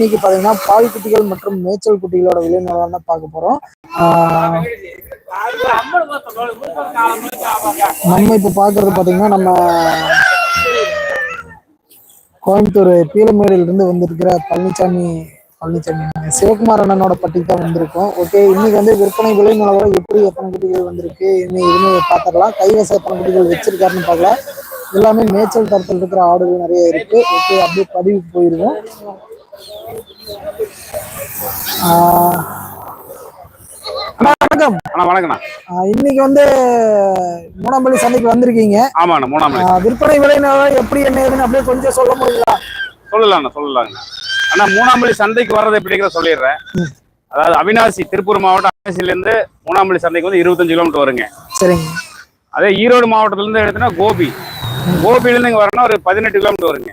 இன்னைக்கு பாத்தீங்கன்னா பால் குட்டிகள் மற்றும் மேய்ச்சல் குட்டிகளோட விலை நிலவரம் தான் பார்க்க போறோம். நம்ம இப்ப பாக்குறது பாத்தீங்கன்னா நம்ம கோயம்புத்தூர் பீலமேடில இருந்து வந்திருக்கிற பழனிசாமி பழனிசாமி சிவகுமார் அண்ணனோட பட்டிக்கு தான் வந்திருக்கோம். ஓகே இன்னைக்கு வந்து விற்பனை விலை நிலவரம் எப்படி எத்தனை குட்டிகள் வந்திருக்கு இன்னும் எதுவுமே பாத்திரலாம் கைவசம் எத்தனை குட்டிகள் வச்சிருக்காருன்னு பார்க்கலாம். எல்லாமே மேய்ச்சல் தரத்தில் இருக்கிற ஆடுகள் நிறைய இருக்கு. ஓகே அப்படியே பதிவுக்கு போயிருவோம். வணக்கம். இன்னைக்கு வந்து மூணாம்பள்ளி சந்தைக்கு வந்திருக்கீங்க. ஆமாண்ணா மூணாம் நாள் ஆஹ் விற்பனை விலை நிலவரம் எப்படி என்ன ஏதுன்னு அப்படியே கொஞ்சம் சொல்ல முடியுங்களா? சொல்லலாம்ண்ணா சொல்லலாங்கண்ணா அண்ணா மூணாம்பள்ளி சந்தைக்கு வர்றது எப்படிங்கிற சொல்லிடுறேன். அதாவது அவினாசி திருப்பூர் மாவட்டம் அவினாசிலேருந்து மூணாம்பள்ளி சந்தைக்கு வந்து இருபத்தஞ்சு கிலோமீட்டர் வருங்க. சரிங்க. அதே ஈரோடு மாவட்டத்துலேருந்து எடுத்தோன்னா கோபி. கோபிலேருந்து இங்கே வரணும் ஒரு பதினெட்டு கிலோமீட்டர் வருங்க.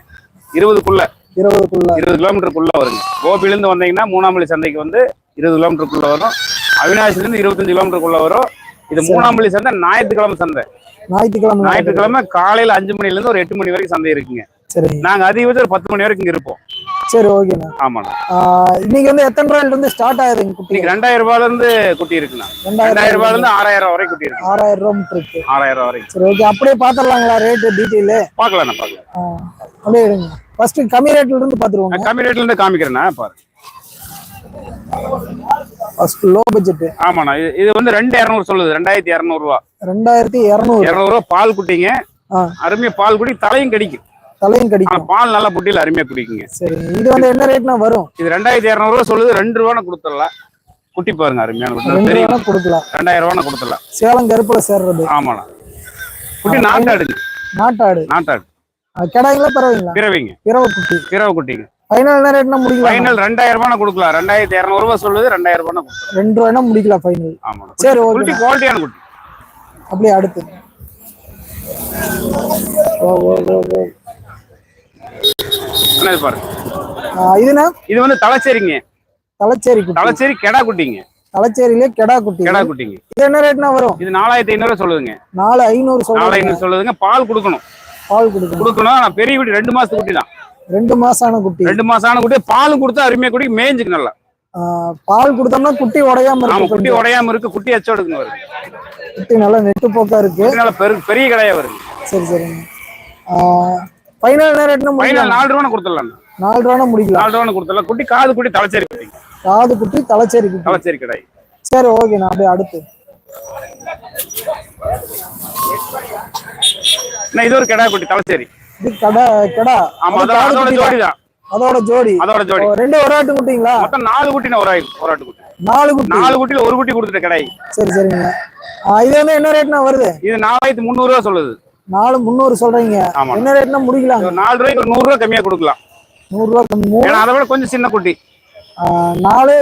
இருபதுக்குள்ள. இருபதுக்குள்ள. இருபது கிலோமீட்டருக்குள்ள வருங்க. கோபிலேருந்து வந்தீங்கன்னா மூணாம்பள்ளி சந்தைக்கு வந்து இருபது கிலோமீட்டருக்குள்ள வரும். அவினாசிலேருந்து இருபத்தஞ்சு கிலோமீட்டருக்குள்ள வரும். இது மூணாம்பள்ளி சந்தை ஞாயிற்றுக்கிழமை சந்தை. ஞாயிற்றுக்கிழமை ஞாயிற்றுக்கிழமை காலையில அஞ்சு மணிலேருந்து ஒரு எட்டு மணி வரைக்கும் சந்தை இருக்குங்க. நாங்க அதிகபட்சம் ஒரு பத்து மணி வரைக்கும் இங்க இருப்போம். சரி ஓகேண்ணா. ஆமாண்ணா. இன்னைக்கு வந்து எத்தனை ரூபாயில இருந்து ஸ்டார்ட் ஆகுதுங்க குட்டி? ரெண்டாயிரம் ரூபாயில இருந்து குட்டி இருக்குண்ணா. ரெண்டாயிரம் ரூபாயில இருந்து ஆறாயிரம் வரைக்கும் குட்டி இருக்கு. ஆறாயிரம் ரூபா இருக்கு ஆறாயிரம் வரைக்கும். சரி ஓகே. அப்படியே பாத்திரலாங்களா ரேட்டு டீட்டெயிலு பார்க்கலாண்ணா பார்க்கலாம் அப்படியே எடுங்க ஃபர்ஸ்ட் கம்மி ரேட்ல இருந்து பாத்துருவோங்க. நான் கம்மி ரேட்ல இருந்து காமிக்கிறேண்ணா பாரு ஃபர்ஸ்ட் லோ பட்ஜெட் ஆமாண்ணா இது- வந்து ரெண்டு இரநூறு சொல்லுது ரெண்டாயிரத்தி இரநூறுவா. ரெண்டாயிரத்தி இரநூறு. இரநூறுவா பால் குட்டிங்க. அருமையா பால் குடி தலையும் கடிக்கும். தலையும் கடிக்கும். பால் நல்லா குட்டியில் அருமையா குடிக்குங்க. சரி இது வந்து என்ன ரேட்னா வரும்? இது ரெண்டாயிரத்தி இரநூறுவா சொல்லுது ரெண்டு ரூபான்னு கொடுத்துடலாம். குட்டி பாருங்க அருமையான குட்டி. தெரியும். கொடுக்கலாம். ரெண்டாயிரம் ரூபான்னு கொடுத்துடலாம். சேலம் கருப்புல சேர்றது. ஆமாண்ணா. குட்டி நாட்டாடுங்க. நாட்டாடு. நாட்டாடு. கிடாய்ங்களா பரவாயில்லைங்களா? பிறவிங்க. இரவு குட்டி பிறவை குட்டிங்க ஃபைனல் என்ன ரேட்னா முடிக்கலாம்? ஃபைனல் ரெண்டாயிரம் ரூபாய் கொடுக்கலாம். ரெண்டாயிரத்தி இரநூறுவா சொல்லுது ரெண்டாயிரம் ரூபாய் கொடுக்கலாம். ரெண்டு ரூபாய்னா முடிக்கலாம் ஃபைனல் ஆமா. சரி. குட்டி குவாலிட்டியான குட்டி. அப்படியே அடுத்து. ஓ ஓ ஓ ஓ. இது பாருங்க. இதுனா? இது வந்து தலைச்சேரிங்க. தலைச்சேரி தலைச்சேரி கெடா குட்டிங்க. தலைச்சேரியிலே கெடா குட்டி. கெடா குட்டிங்க. இது என்ன ரேட்னா வரும்? இது நாலாயிரத்தி ஐநூறு சொல்லுதுங்க. நாலு ஐநூறு சொல்றாங்க நாலாயிரம் சொல்லுதுங்க. பால் கொடுக்கணும். பால் கொடுக்கணும். கொடுக்கணும். ஆனா பெரிய குட்டி ரெண்டு மாசத்து குட்டி தான். ரெண்டு மாசம் ஆன குட்டி. ரெண்டு மாசம் ஆன குட்டி. பால் கொடுத்தா அருமையா குட்டி மேய்ஞ்சுக்கு நல்லா. பால் கொடுத்தோம்னா குட்டி உடையாம இருக்கு குட்டி. உடையாம இருக்கு. குட்டி எச்சோடுக்குன்னு வருது. குட்டி நல்லா நெட்டு போக்கா இருக்கு. நல்லா பெரு பெரிய கடையா வருது. சரி சரிங்க. ஃபைனல் என்ன ரேட்னா ஃபைனல் நாலு ரூபா கொடுத்துடலாம் நாலு ரூபானா முடிக்கலாம். நாலு ரூபா கொடுத்துடலாம். குட்டி காது குட்டி தலைச்சேரி குட்டி. காது குட்டி தலைச்சேரி குட்டி. தலைச்சேரி கடாய் சரி ஓகேண்ணா அப்படியே அடுத்து. இது ஒரு கெடா குட்டி தலைச்சேரி இது கடை கடா. ஆமா அதோட ஜோடி தான் அதோட ஜோடி. அதோட ஜோடி. ரெண்டு ஒரு ஆட்டு குட்டிங்களா? மொத்தம் நாலு குட்டின ஒரு ஆயிரம் ஒரு ஆட்டு குட்டி. நாலு குட்டி. நாலு குட்டியில ஒரு குட்டி கொடுத்துட்ட கடை சரி சரிங்க. இது வந்து என்ன ரேட்னா வருது? இது நாலாயிரத்தி முந்நூறு ரூபா சொல்லுது. நாலு முந்நூறு சொல்றீங்க. என்ன ரேட்னா முடிக்கலாங்க ஒரு நாலு ரூபாய்க்கு ஒரு நூறு ரூபா கம்மியா கொடுக்கலாம். நூறு ரூபா கம்மி. ஏன்னா அதை விட கொஞ்சம் சின்ன குட்டி. நாலு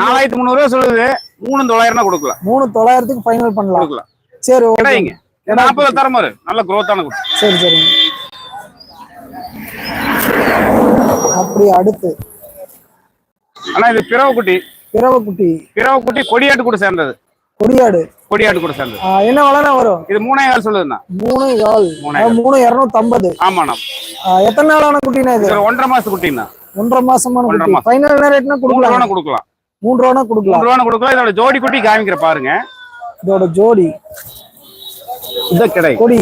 நாலாயிரத்தி முந்நூறு ரூபா சொல்லுது. மூணு தொள்ளாயிரம் கொடுக்கலாம். மூணு தொள்ளாயிரத்துக்கு ஃபைனல் பண்ணலாம். கொடுக்கலாம். சரி ஓகே. கிடைங்க நாற்பது தரம் வரும் நல்ல குரோத்தான குட்டி. சரி சரிங்க அப்படி அடுத்து. ஆனா இது பிறவை குட்டி. பிறவை குட்டி. பிறவை குட்டி கொடியாட்டு கூட சேர்ந்தது. கொடியாடு. கொடியாட்டு கூட சேர்ந்தது. என்ன வளர வரும்? இது மூணே கால் சொல்லுதுண்ணா. மூணு கால். மூணே ஆ, மூணு இரநூத்தம்பது. ஆமாண்ணா. எத்தனை நாளான குட்டினா இது? ஒன்றரை மாசத்து குட்டிண்ணா. ஒன்றரை மாசமான ஒன்றரை குட்டி மாசம். ஃபைனல் என்ன ரேட்னா கொடுக்கலாம்? கொடுக்கலாம். மூணு ரூபா கொடுக்கலாம். மூணு ரூபா கொடுக்கலாம். இதோட ஜோடி குட்டி காமிக்கிற பாருங்க. இதோட ஜோடி. இது கிடை. கொடி.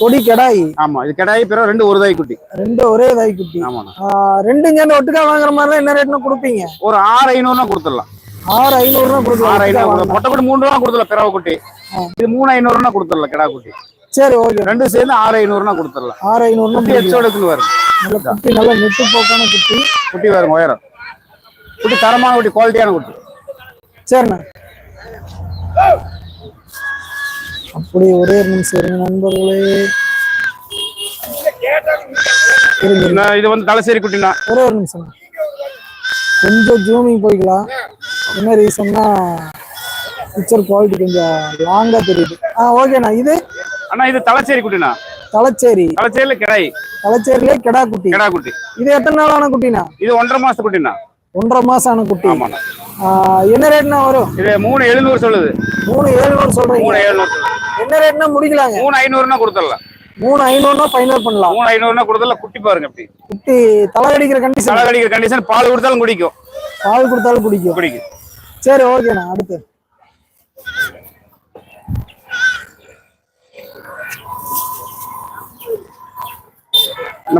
கொடி. கெடாய். ஆமா இது கிடாய் பிறகு ரெண்டு ஒரு தாய் குட்டி ரெண்டு ஒரே தாய் குட்டி ஆமாண்ணா. ஆ, ரெண்டும் சேர்ந்து ஒட்டுக்கா வாங்குற மாதிரி என்ன ரேட்னா கொடுப்பீங்க? ஒரு ஆறு ஐநூறுனா கொடுத்துடலாம். ஆறு ஐநூறுனா ஆறு கொடுக்கலாம் ஐநூறு. மொட்டை குட்டி மூணு ரூபா கொடுத்துடலாம் பிறவை குட்டி. இது மூணு ஐநூறுனா கொடுத்துடலாம் கிடா குட்டி சரி ஓகே. ரெண்டு சேர்ந்து ஆறு ஐநூறுனா கொடுத்துடலாம். ஆறு ஐநூறுனா குட்டி எச்சோடுக்குன்னு வரும் நல்ல குட்டி நல்ல நெட்டு போக்கான குட்டி. குட்டி வரும் உயரம். குட்டி தரமான குட்டி குவாலிட்டியான குட்டி. சரிண்ணா. அப்படி ஒரே ஒரு நிமிஷம் இருங்க நண்பர்களே. இது வந்து தலைச்சேரி குட்டினா. ஒரே ஒரு நிமிஷம். கொஞ்சம் ஜூமிங் போய்க்கலாம். என்ன ரீசன்னா பிக்சர் குவாலிட்டி கொஞ்சம் லாங்கா தெரியுது. ஆ ஓகேண்ணா இது? அண்ணா இது தலைச்சேரி குட்டினா? தலைச்சேரி. தலைச்சேரியில கிடாய் தலைச்சேரியிலே கெடா குட்டி. கிடா குட்டி. இது எத்தனை நாளான குட்டிண்ணா இது ஒன்றரை மாசத்து குட்டினா. ஒன்றரை மாசம் ஆன குட்டி ஆமாண்ணா என்ன ரேட்னா வரும்? இது மூணு எழுநூறு சொல்லுது. மூணு ஏழுநூறு சொல்றீங்க. மூணு எழுநூறு என்ன ரேட்னா முடிக்கலாங்க. மூணு ஐநூறுனா கொடுத்துடலாம். மூணு ஐநூறுனா ஃபைனல் பண்ணலாம். மூணு ஐநூறுனா கொடுத்தல குட்டி பாருங்க அப்படி குட்டி தலை அடிக்கிற கண்டிஷன் தலை கடிக்கிற கண்டிஷன் பால் கொடுத்தாலும் குடிக்கும். பால் கொடுத்தாலும் குடிக்கும். குடிக்கும். சரி ஓகேண்ணா அடுத்து.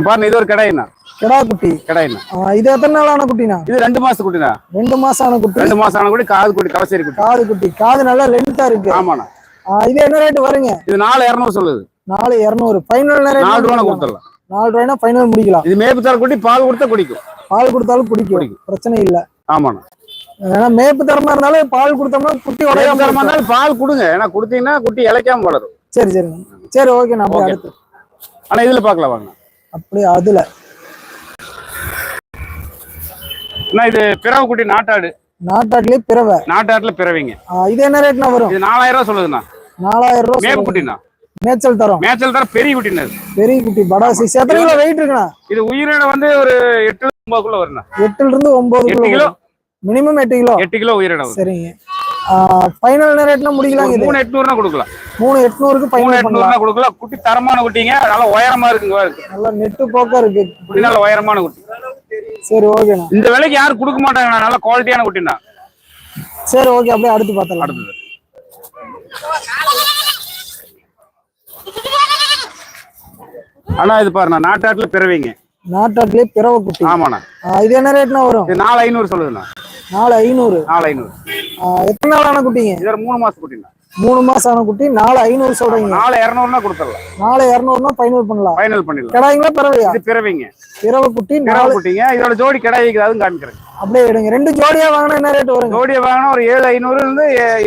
பாருங்க இது ஒரு கடாயிண்ணா கிடா குட்டி. கடாயிண்ணா ஆ, இது எத்தனை நாளான குட்டிண்ணா? இது ரெண்டு மாசத்து குட்டிண்ணா. ரெண்டு மாசம் ஆன குட்டி. ரெண்டு மாசம் ஆன குட்டி காது குட்டி கவசேரி குட்டி. காது குட்டி. காது நல்லா லென்த்தா இருக்கு. ஆமாண்ணா. இது என்ன ரேட் வருங்க இது நாலு இரநூறு சொல்லுது. நாலு இரநூறு. ஃபைனல் நாலு ரூபா கொடுத்துடலாம். நாலு ரூபாய்னா ஃபைனல் முடிக்கலாம். இது மேய்ப்பு குட்டி பால் கொடுத்தா குடிக்கும். பால் கொடுத்தாலும் குடிக்கும். குடிக்கும். பிரச்சனை இல்ல. ஆமாண்ணா. ஏன்னா மேய்ப்பு தரமா இருந்தாலும் பால் கொடுத்தோம்னா குட்டி உடையாம தரமா. இருந்தாலும் பால் கொடுங்க. ஏன்னா கொடுத்தீங்கன்னா குட்டி இளைக்காம வளரும். சரி சரிங்க சரி ஓகே. அடுத்து. ஆனா இதுல பார்க்கலாம் வாங்க. அப்படியே அதுல. இது பிறவை குட்டி நாட்டாடு. நாட்டாட்லயே பிறவை. நாட்டாட்டுல பிறவிங்க. இது என்ன ரேட்னா வரும்? இது நாலாயிரம் ரூபா சொல்லுதுண்ணா. நாலாயிரம் ரூபாய் சொல்லுங்க. குட்டிண்ணா. மேய்ச்சல் தரோம். மேய்ச்சல் தர பெரிய குட்டிண்ணா. பெரிய குட்டி படா சைஸ் எத்தனை கிலோ வெயிட் இருக்குண்ணா? இது உயிரின வந்து ஒரு எட்டு ஒன்பதுக்குள்ள வருண்ணா. எட்டுல இருந்து ஒன்பது கிலோ மினிமம் எட்டு கிலோ. எட்டு கிலோ உயிரினம். சரிங்க. ஃபைனல் ரேட்னா முடிக்கலாம் மூணு எட்நூறுனா கொடுக்கலாம். மூணு எட்நூறுக்கு ஃபைனல் எட்நூறுனா கொடுக்கலாம். குட்டி தரமான குட்டிங்க. நல்லா உயரமா இருக்குங்க. நல்லா நெட்டு போக்கா இருக்கு. நல்ல உயரமான குட்டி. சரி ஓகேண்ணா இந்த விலைக்கு யாரும் கொடுக்க மாட்டாங்க நல்ல குவாலிட்டியான குட்டிண்ணா. சரி ஓகே அப்படியே அடுத்து பார்த்தலாம் அடுத்தது. அண்ணா இது பாருண்ணா நாட்டாட்டுல பிறவிங்க. நாட்டாட்லயே பிறவை குட்டி. ஆமாண்ணா. இது என்ன ரேட்னா வரும்? நாலு ஐநூறு சொல்லுதுண்ணா. நாலு ஐநூறு. நாலு ஐநூறு. எத்தனை நாள் ஆன குட்டிங்க? இது மூணு மாசம் குட்டிண்ணா. மூணு மாசம் ஆன குட்டி நாலு ஐநூறு சொல்றீங்க. நாலு இரநூறுனா கொடுத்துடலாம். நாலு இரநூறுனா ஃபைனல் பண்ணலாம். ஃபைனல் பண்ணிடலாம். கிடாய்ங்களா பிறவையா? இது பிறவிங்க. பிறவை குட்டி நாலு குட்டிங்க. இதோட ஜோடி கிடாய் வைக்கிறது அதுவும் காமிக்கிறேன். அப்படியே எடுங்க. ரெண்டு ஜோடியா வாங்கினா என்ன ரேட் வருங்க? ஜோடியை வாங்கினா ஒரு ஏழு ஐநூறுல இருந்து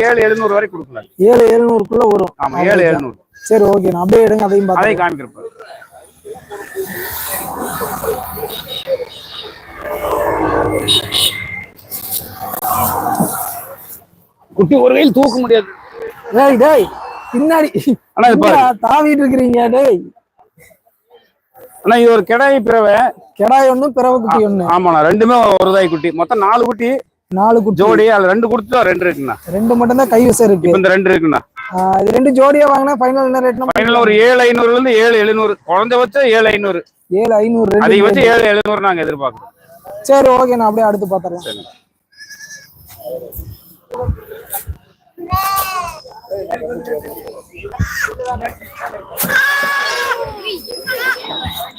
ஏழு எழுநூறு வரைக்கும் கொடுக்கலாம். ஏழு எழுநூறுக்குள்ள வரும். ஆமா ஏழு எழுநூறு. சரி ஓகே நான் அப்படியே எடுங்க அதையும் அதை பார்த்து காமிக்கிறப்ப குட்டி ஒரு கையில் தூக்க முடியாது. டேய் டேய் பின்னாடி. அண்ணா என்னடா தாவிட்டு இருக்கிறீங்க டேய். அண்ணா இது ஒரு கிடாய் பிறவை. கெடாய் ஒண்ணு பிறவை குட்டி ஒண்ணு. ஆமாண்ணா ரெண்டுமே ஒரு தாய் குட்டி. மொத்தம் நாலு குட்டி. நாலு குட்டி. ஜோடி அதுல ரெண்டு கொடுத்தா ரெண்டு இருக்குண்ணா. ரெண்டு மட்டும் தான் கைவசம் இருக்கு. இப்ப இந்த ரெண்டு இருக்குண்ணா. இது ரெண்டு ஜோடியா வாங்கினா ஃபைனல் என்ன ரேட்னா ஃபைனல் ஒரு ஏழு ஐநூறுல இருந்து ஏழு எழுநூறு. குறைஞ்சபட்சம் ஏழு ஐநூறு. ஏழு ஐநூறு அதிகபட்சம் ஏழு எழுநூறு நாங்க எதிர்பார்க்கிறோம். சரி ஓகே நான் அப்படியே அடுத்து பாத்துறேன்.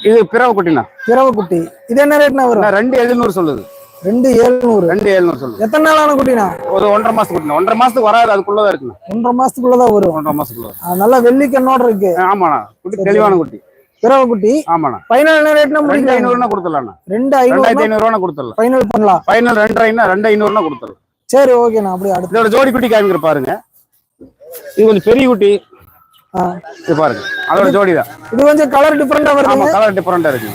இது பிறவை குட்டிண்ணா. பிறவை குட்டி. இது என்ன ரேட்னா வரும்? ரெண்டு எழுநூறு சொல்லுது. ரெண்டு ஏழுநூறு ரெண்டு எழுநூறு சொல்லுது. எத்தனை நாளான குட்டினா ஒரு ஒன்றரை மாசம் குட்டிண்ணா. ஒன்றரை மாசத்துக்கு வராது அதுக்குள்ளதான் இருக்குண்ணா. ஒன்றரை மாசத்துக்குள்ளதான் வரும். ஒன்றரை மாசத்துக்குள்ள நல்லா வெள்ளிக்கண்ணோட இருக்கு. ஆ, ஆமாண்ணா. குட்டி தெளிவான குட்டி. பிறவை குட்டி. ஆமாண்ணா. ஃபைனல் என்ன ரேட்னா முடிக்கலாம் ஐநூறுனா கொடுத்துடலாண்ணா. ரெண்டு ஐநூறு ஐநூறுவா கொடுத்துடலாம். ஃபைனல் பண்ணலாம். ஃபைனல் ரெண்டு ரெண்டு ஐநூறுனா கொடுத்துடலாம். சரி ஓகே நான் அப்படியே அடுத்து. ஜோடி குட்டி காமிக்கிற பாருங்க. இது கொஞ்சம் பெரிய குட்டி. இது பாருங்க. அதோட ஜோடி தான். இது கொஞ்சம் கலர் டிஃபரெண்டா வருதுங்க. கலர் டிஃபரெண்டா இருக்கு.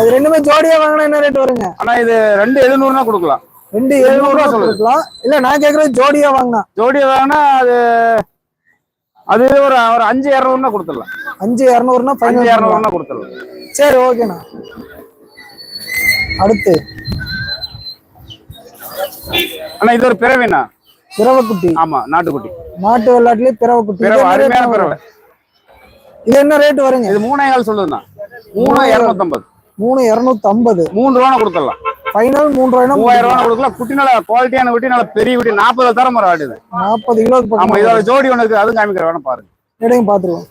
இது ரெண்டுமே ஜோடியா வாங்கினா என்ன ரேட் வருங்க? ஆனா இது ரெண்டு எழுநூறுனா கொடுக்கலாம். ரெண்டு எழுநூறு. கொடுக்கலாம். இல்ல நான் கேக்குறது ஜோடியா வாங்கினா. ஜோடி வாங்கினா அது அது ஒரு ஒரு அஞ்சு இரநூறுனா கொடுத்துடலாம். அஞ்சு இரநூறுனா அஞ்சு இரநூறுனா கொடுத்துடலாம். சரி ஓகேண்ணா. அடுத்து. ஆனா இது ஒரு பிறவினா பிறவை குட்டி ஆமா நாட்டுக்குட்டி. மாட்டு வெள்ளாட்டுலயே பிறவை குட்டி இது பிறவை அருமையான பிறவை? இது என்ன ரேட் வருங்க? இது மூணே கால் சொல்லுதுண்ணா மூணு இரநூத்தம்பது. மூணு இரநூத்தி ஐம்பது மூணு ரூபா கொடுத்துடலாம். ஃபைனல் மூணு ரூபாய்னா மூவாயிரம் ரூபா கொடுக்கலாம். குட்டி நல்ல குவாலிட்டியான குட்டி நல்ல பெரிய குட்டி. நாற்பது தரம் வர ஆடுது நாற்பது கிலோக்கு ஆமா இதோட ஜோடி ஒன்று இருக்கு அதுவும் காமிக்கிற வேணா பாருங்க. இடையும் பாத்துருவோம்.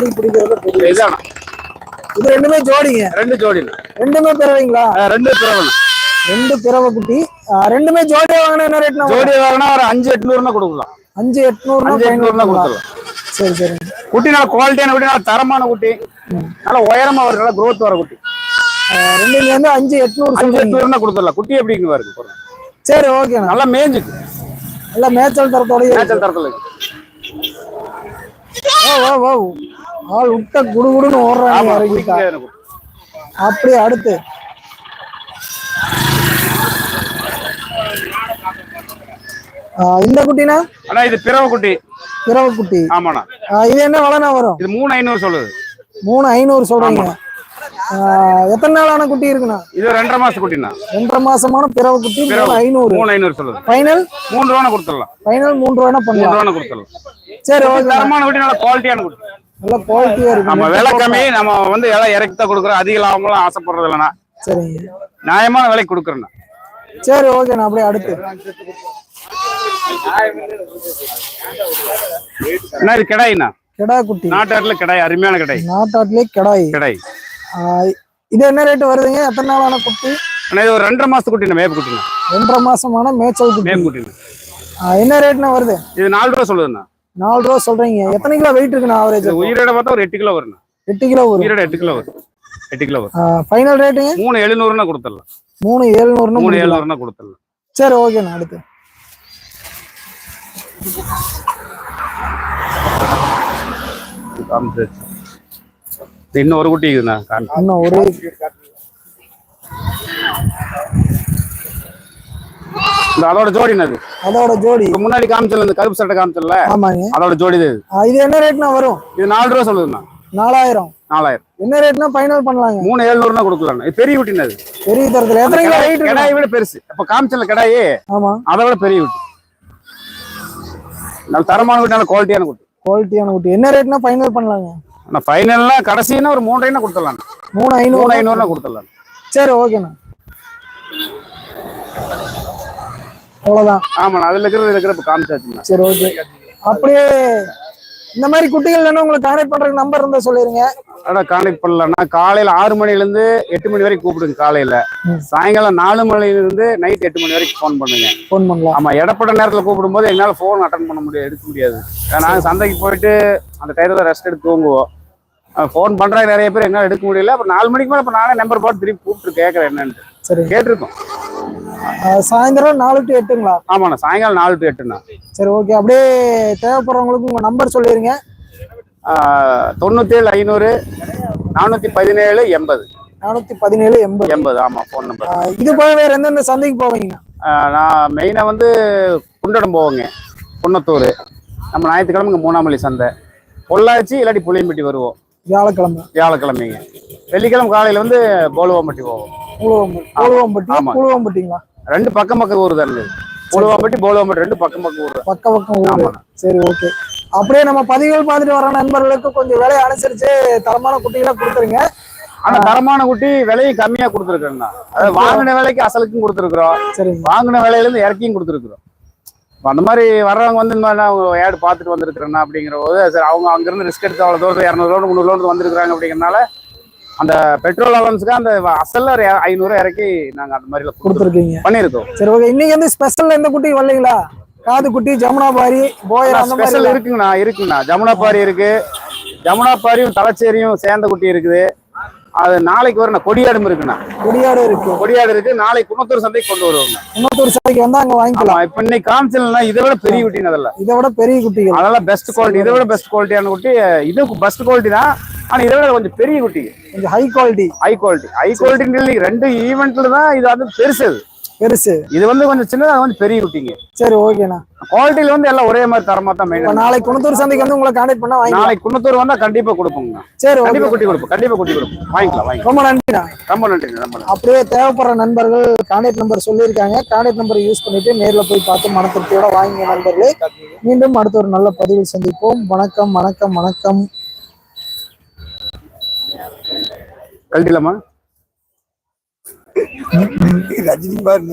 ஜோடி பிடிக்கிறதுல பெரிய இதாண்ணா இது ரெண்டுமே ஜோடிங்க. ரெண்டு ஜோடி ரெண்டுமே பிறவைங்களா? ரெண்டு பிறவண்ணா ரெண்டு பிறவை குட்டி. ரெண்டுமே ஜோடியா வாங்கினா என்ன ரேட்னா ஜோடி வாங்கினா ஒரு அஞ்சு எட்நூறுனா கொடுக்கலாம். அஞ்சு எட்நூறுனா அஞ்சு எட்நூறுனா கொடுத்துடலாம். சரி சரி. குட்டி நல்ல குவாலிட்டியான குட்டி நல்ல தரமான குட்டி. நல்ல உயரமா வரும் நல்ல growth வர குட்டி. ஆ, ரெண்டுல இருந்து அஞ்சு எட்நூறு அஞ்சு எட்நூறுனா கொடுத்துடலாம். குட்டி எப்படிங்க பாருங்க. சரி ஓகேண்ணா நல்லா மேய்ஞ்சுக்கு நல்லா மேய்ச்சல் தரத்தோடய மேய்ச்சல் தரத்துல. ஓ ஓ ஓ. ஆள் விட்ட குடுகுடுன்னு ஓடுறாங்க எனக்கு. அப்படியே அடுத்து. இந்த குட்டினா? அண்ணா இது பிறவ குட்டி. பிறவை குட்டி. ஆமாண்ணா. இது என்ன விலைனா வரும்? இது மூணு ஐநூறு சொல்லுது. மூணு ஐநூறு சொல்றீங்க. எத்தனை நாளான குட்டி இருக்குண்ணா? இது ரெண்டரை மாசம் குட்டிண்ணா. ரெண்டரை மாசமான பிறவை குட்டி ஐநூறு. மூணு ஐநூறு சொல்லுது. ஃபைனல் மூணு ரூபான கொடுத்துடலாம். ஃபைனல் மூணு மூணு பண்ணலாம். ரூபான கொடுத்துடலாம். சரி தரமான குட்டி நல்ல குவாலிட்டியான குட்டி. நம்ம விலை கம்மி நம்ம வந்து விலை இறக்கி தான் கொடுக்குறோம். அதிக லாபம்லாம் ஆசைப்படுறது இல்லைண்ணா. சரிங்க. நியாயமான விலைக்கு கொடுக்குறேண்ணா. சரி ஓகேண்ணா அப்படியே அடுத்து. என்ன இது கிடாய்ண்ணா? கிடா குட்டி. நாட்டாட்டில் கிடாய் அருமையான கிடாய். நாட்டாட்டிலே கிடாய். கிடாய். இது என்ன ரேட் வருதுங்க? எத்தனை நாளான குட்டி? அண்ணா இது ஒரு ரெண்டரை மாசத்து குட்டிண்ணா மேப்பு குட்டிண்ணா. ரெண்டரை மாசமான மேய்ச்சல் குட்டி. மேப்பு குட்டிண்ணா. என்ன ரேட்னா வருது? இது நாலு ரூபா சொல்லுதுண்ணா. நாலு ரூபா சொல்றீங்க. எத்தனை கிலோ வெயிட் இருக்குண்ணா ஆவரேஜ் உயிரோட பார்த்தா ஒரு எட்டு கிலோ வருண்ணா எட்டு கிலோ வரும். உயிரோட எட்டு கிலோ வரும். எட்டு கிலோ வரும். ஃபைனல் ரேட்டுங்க மூணு எழுநூறுனா கொடுத்துடலாம். மூணு ஏழுநூறுன்னு மூணு எழுநூறுனா கொடுத்துடலாம். சரி ஓகேண்ணா அடுத்து. இன்னும் ஒரு குட்டி இருக்குதுண்ணா இன்னும் ஒரு இந்த அதோட ஜோடிண்ணா அது அதோட ஜோடி. முன்னாடி காமிச்சல இந்த கருப்பு சட்டை காமிச்சல ஆமாங்க. அதோட ஜோடி இது. இது என்ன ரேட்னா வரும்? இது நாலு ரூபா சொல்லுதுண்ணா. நாலாயிரம். நாலாயிரம். என்ன ரேட்னா ஃபைனல் பண்ணலாங்க? மூணு எழுநூறுனா கொடுக்கலாம் இது பெரிய இது பெரிய தரத்துல. எத்தனை கிலோ வெயிட் கிடாயை விட பெருசு. இப்ப காமிச்சல கிடாயே? ஆமா. அதை விட பெரிய குட்டி. நல்ல தரமான குட்டி நல்ல குவாலிட்டியான குட்டி. குவாலிட்டியான குட்டி. என்ன ரேட்னா ஃபைனல் பண்ணலாங்க? ஆனா ஃபைனல்னா கடைசினா ஒரு மூன்றைனா கொடுத்துடலாம் மூணு ஐநூறு. மூணு ஐநூறுனா கொடுத்துடலாம் சரி ஓகேண்ணா. அவ்வளவுதான். ஆமாண்ணா அதுல இருக்கிறது இருக்கிற இப்ப காமிச்சாச்சுண்ணா சரி ஓகே அப்படியே இந்த மாதிரி குட்டிகள் வேணும் உங்களுக்கு கான்டாக்ட் பண்றதுக்கு நம்பர் இருந்தா சொல்லிருங்க. அட கான்டாக்ட் பண்ணலன்னா காலையில ஆறு மணில இருந்து எட்டு மணி வரைக்கும் கூப்பிடுங்க காலையில. சாயங்காலம் நாலு மணில இருந்து நைட் எட்டு மணி வரைக்கும் ஃபோன் பண்ணுங்க. ஃபோன் பண்ணலாம். ஆமா இடப்பட்ட நேரத்துல கூப்பிடும்போது என்னால ஃபோன் அட்டன் பண்ண முடியாது எடுக்க முடியாது. நாங்க சந்தைக்கு போயிட்டு அந்த டயத்துல ரெஸ்ட் எடுத்து தூங்குவோம். ஃபோன் பண்றாங்க நிறைய பேர் என்னால எடுக்க முடியல. அப்புறம் நாலு மணிக்கு மேல நானே நம்பர் போட்டு திருப்பி கூப்பிட்டு கேட்கறேன் என்னன்னு கேட்டிருக்கோம். சாயந்தரம் நாலு டு எட்டுங்களா? ஆமாண்ணா சாயங்காலம் நாலு டு எட்டுண்ணா. சரி ஓகே அப்படியே தேவைப்படுறவங்களுக்கு உங்க நம்பர் சொல்லிருங்க. ஆஹ் தொண்ணூத்தி ஏழு ஐநூறு நானூத்தி பதினேழு எண்பது. நானூத்தி பதினேழு எண்பது. எண்பது ஆமா ஃபோன் நம்பர் இது போக வேற எந்தெந்த சந்தைக்கு போவீங்க? நான் மெயினா வந்து குண்டடம் போவோங்க குன்னத்தூர். நம்ம ஞாயிற்றுக்கிழமை இங்க மூணாமல்லி சந்தை. பொள்ளாச்சி இல்லாட்டி புளியம்பட்டி வருவோம். வியாழக்கிழமை. வியாழக்கிழமைங்க. வெள்ளிக்கிழமை காலையில வந்து போலுவாம்பட்டி போவோம். பூலுவம்பட்டி. பூலுவம்பட்டிங்களா? ரெண்டு பக்கம் பக்கம் ஊர் தான் போலுவாம்பட்டி போலுவாம்பட்டி ரெண்டு பக்கம் பக்கம் ஊர். பக்க பக்கம் ஊரு. ஆமாண்ணா. சரி ஓகே. அப்படியே நம்ம பதிவுகள் பார்த்துட்டு வர நண்பர்களுக்கு கொஞ்சம் விலையை அனுசரிச்சு தரமான குட்டிகளை கொடுத்துருங்க. ஆனா தரமான குட்டி விலையும் கம்மியா கொடுத்துருக்கோம்ண்ணா அதாவது வாங்கின விலைக்கு அசலுக்கும் கொடுத்துருக்குறோம். சரிங்க. வாங்கின விலையில இருந்து இறக்கியும் கொடுத்துருக்குறோம். அந்த மாதிரி வர்றவங்க வந்து இந்த மாதிரி அவங்க ஏடு பார்த்துட்டு வந்திருக்கிறேன்னா அப்படிங்கிற போது சரி அவங்க அங்கிருந்து ரிஸ்க் எடுத்து அவ்வளோ தூரம் இரநூறு லோடு முந்நூறு லோடு வந்திருக்கிறாங்க அப்படிங்கிறனால அந்த பெட்ரோல் அலவன்ஸுக்கு அந்த அசல்ல ஒரு ஐநூறு இறக்கி நாங்க அந்த மாதிரி கொடுத்துருக்கீங்க. பண்ணியிருக்கோம். சரி ஓகே இன்னைக்கு வந்து ஸ்பெஷல் எந்த குட்டி வரலைங்களா? காது குட்டி ஜமுனாபாரி போயர் அந்த ஸ்பெஷல் இருக்குங்கண்ணா இருக்குங்கண்ணா. ஜமுனாப்பாரி இருக்கு. ஜமுனாப்பாரியும் தலைச்சேரியும் சேர்ந்த குட்டி இருக்குது. அது நாளைக்கு வரும் கொடியாடும் இருக்குண்ணா. குடியாடு இருக்கு. கொடியாடு இருக்கு. நாளைக்கு குணத்தூர் சந்தைக்கு கொண்டு வருவாங்க. இன்னொரு சந்தைக்கு வந்தா அங்க வாங்கிக்கலாம். இப்ப இன்னைக்கு காமிச்சல்னா இதை விட பெரிய குட்டின்னு அதெல்லாம். இதை விட பெரிய குட்டிகள். அதெல்லாம் பெஸ்ட் குவாலிட்டி இதை விட பெஸ்ட் குவாலிட்டியான குட்டி இது பெஸ்ட் குவாலிட்டி தான். ஆனா இதை விட கொஞ்சம் பெரிய குட்டி. கொஞ்சம் high quality high quality high quality ரெண்டு ஈவெண்ட்ல தான் இது வந்து பெருசு. பெருசு. இது வந்து கொஞ்சம் சின்னதா கொஞ்சம் பெரிய குட்டிங்க. சரி ஓகேண்ணா. குவாலிட்டியில வந்து எல்லாம் ஒரே மாதிரி தரமா தான் மெயின் நாளைக்கு குணத்தூர் சந்தைக்கு வந்து உங்களை கான்டாக்ட் பண்ணா வாங்கிக்கலாம். நாளைக்கு குன்னத்தூர் வந்தா கண்டிப்பா கொடுப்போங்க. சரி கண்டிப்பா குட்டி கொடுப்போம் கண்டிப்பா குட்டி கொடுப்போம். வாங்கிக்கலாம் வாங்கிக்கலாம். ரொம்ப நன்றிண்ணா. ரொம்ப நன்றிங்க ரொம்ப நன்றி. அப்படியே தேவைப்படுற நண்பர்கள் கான்டாக்ட் நம்பர் சொல்லியிருக்காங்க. கான்டாக்ட் நம்பர் யூஸ் பண்ணிட்டு நேர்ல போய் பார்த்து மன திருப்தியோட வாங்கிய நண்பர்களே. மீண்டும் அடுத்த ஒரு நல்ல பதிவில் சந்திப்போம். வணக்கம் வணக்கம் வணக்கம். கழட்டிலாமா ரஜினி